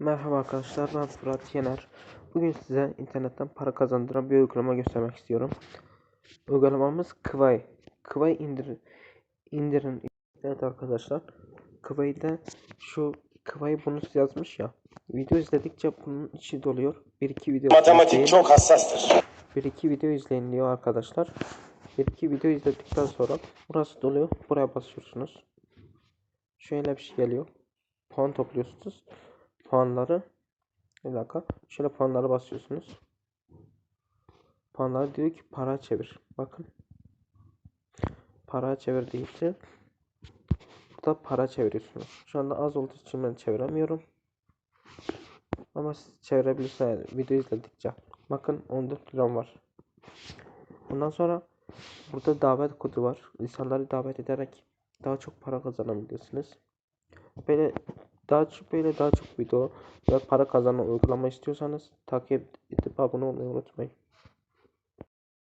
Merhaba arkadaşlar ben Fırat Yener. Bugün size internetten para kazandıran bir uygulama göstermek istiyorum. Uygulamamız Kwai. Kwai indir indirin. Evet arkadaşlar. Kwai'de şu Kwai bonus yazmış ya. Video izledikçe bunun içi doluyor. Bir iki video Matematik izleyin. çok hassastır. Bir iki video izleyin diyor arkadaşlar. Bir iki video izledikten sonra burası doluyor. Buraya basıyorsunuz. Şöyle bir şey geliyor. Puan topluyorsunuz. Puanları bir dakika. Şöyle puanlara basıyorsunuz. Puanları diyor ki para çevir. Bakın. Para çevir deyince burada para çeviriyorsunuz. Şu anda az olduğu için ben çeviremiyorum. Ama siz çevirebilirsiniz video izledikçe. Bakın 14 liram var. Bundan sonra burada davet kodu var. İnsanları davet ederek daha çok para kazanabilirsiniz. Böyle daha çok böyle daha çok video ve para kazanan uygulama istiyorsanız takip edip abone olmayı unutmayın.